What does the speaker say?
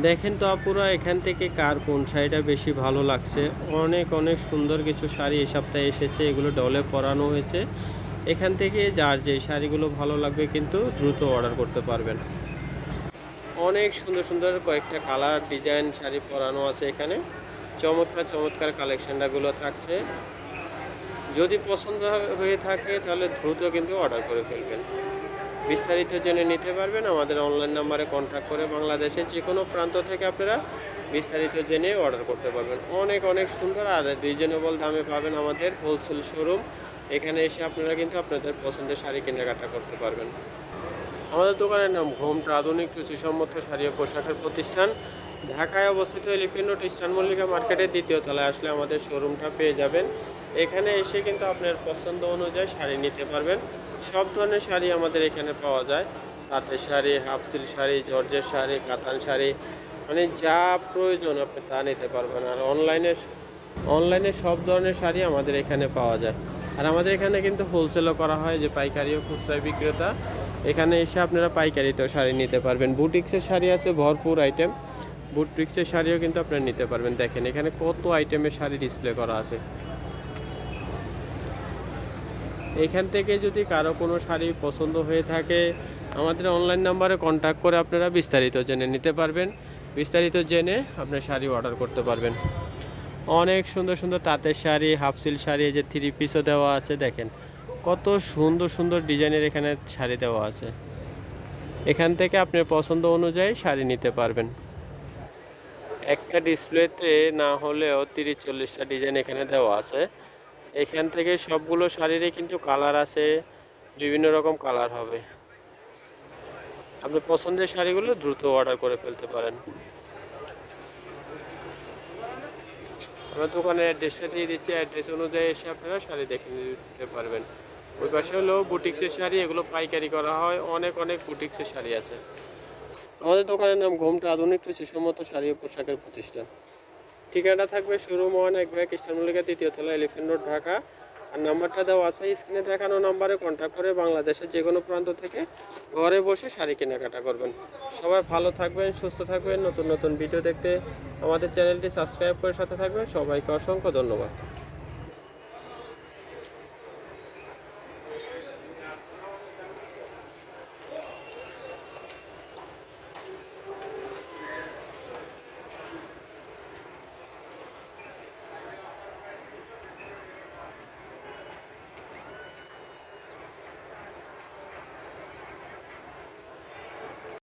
দেখেন তো আপুরা, এখান থেকে কার কোন শাড়িটা বেশি ভালো লাগছে? অনেক অনেক সুন্দর কিছু শাড়ি এ সপ্তাহে এসেছে, এগুলো ডলে পরানো হয়েছে। এখান থেকে যার যে শাড়িগুলো ভালো লাগবে কিন্তু দ্রুত অর্ডার করতে পারবেন। অনেক সুন্দর সুন্দর কয়েকটা কালার ডিজাইন শাড়ি পরানো আছে এখানে। চমৎকার চমৎকার কালেকশনটাগুলো থাকছে। যদি পছন্দ হয়ে থাকে তাহলে দ্রুত কিন্তু অর্ডার করে ফেলবেন। বিস্তারিত জেনে নিতে পারবেন আমাদের অনলাইন নাম্বারে কন্ট্যাক্ট করে বাংলাদেশের যে কোনো প্রান্ত থেকে আপনারা বিস্তারিত জেনে অর্ডার করতে পারবেন। অনেক অনেক সুন্দর আর রিজনেবল দামে পাবেন আমাদের হোলসেল শোরুম এখানে এসে আপনারা কিন্তু আপনাদের পছন্দের শাড়ি কেনাকাটা করতে পারবেন। আমাদের দোকানের নাম ঘোমটা আধুনিক রুচিসম্মত শাড়ি ও পোশাকের প্রতিষ্ঠান। ঢাকায় অবস্থিত এলিফেন্ট রোড, ইস্টার্ন মল্লিকা মার্কেটের দ্বিতীয় তলায় আসলে আমাদের শোরুমটা পেয়ে যাবেন। এখানে এসে কিন্তু আপনার পছন্দ অনুযায়ী শাড়ি নিতে পারবেন। সব ধরনের শাড়ি আমাদের এখানে পাওয়া যায়। তাঁতের শাড়ি, হাফসিল শাড়ি, জর্জের শাড়ি, কাতান শাড়ি। মানে যা প্রয়োজন আপনি তা নিতে পারবেন। আর অনলাইনে অনলাইনে সব ধরনের শাড়ি আমাদের এখানে পাওয়া যায়। আর আমাদের এখানে কিন্তু হোলসেলও করা হয় যে পাইকারি ও খুচরা বিক্রেতা। এখানে এসে আপনারা পাইকারিতেও শাড়ি নিতে পারবেন। বুটিক্সের শাড়ি আছে, ভরপুর আইটেম বুটিক্সের শাড়িও কিন্তু আপনারা নিতে পারবেন। দেখেন, এখানে কত আইটেমের শাড়ি ডিসপ্লে করা আছে। এখান থেকে যদি কারও কোনো শাড়ি পছন্দ হয়ে থাকে, আমাদের অনলাইন নাম্বারে কন্ট্যাক্ট করে আপনারা বিস্তারিত জেনে নিতে পারবেন। বিস্তারিত জেনে আপনার শাড়ি অর্ডার করতে পারবেন। অনেক সুন্দর সুন্দর তাঁতের শাড়ি হাফ সিল্ক শাড়ি যে থ্রি পিসও দেওয়া আছে, দেখেন। কত সুন্দর সুন্দর ডিজাইনের এখানে শাড়ি দেওয়া আছে। এখান থেকে আপনার পছন্দ অনুযায়ী শাড়ি নিতে পারবেন। একটা ডিসপ্লেতে না হলেও তিরিশ চল্লিশটা ডিজাইন এখানে দেওয়া আছে। এখান থেকে সবগুলো শাড়িরই কিন্তু কালার আছে, বিভিন্ন রকম কালার হবে। আপনি পছন্দের শাড়িগুলো দ্রুত অর্ডার করে ফেলতে পারেন। আমরা দোকানের অ্যাড্রেসটা দিয়ে দিচ্ছি, অ্যাড্রেস অনুযায়ী এসে আপনারা শাড়ি দেখে নিতে পারবেন। ওই পাশে হলো বুটিক্সের শাড়ি, এগুলো পাইকারি করা হয়, অনেক অনেক বুটিক্সের শাড়ি আছে। আমাদের দোকানের নাম ঘোমটা আধুনিক সুসম্মত শাড়ি ও পোশাকের প্রতিষ্ঠান। ঠিকানা থাকবে শুরু ওয়ান, এক ভাই কৃষ্ণ মল্লিকা, তৃতীয় তলা এলিফেন্ট রোড ঢাকা। আর নাম্বারটা দেওয়া আছে স্ক্রিনে দেখানো নাম্বারে কন্ট্যাক্ট করে বাংলাদেশের যে কোনো প্রান্ত থেকে ঘরে বসে শাড়ি কেনাকাটা করবেন। সবাই ভালো থাকবেন, সুস্থ থাকবেন, নতুন নতুন ভিডিও দেখতে আমাদের চ্যানেলটি সাবস্ক্রাইব করে সাথে থাকবেন। সবাইকে অসংখ্য ধন্যবাদ।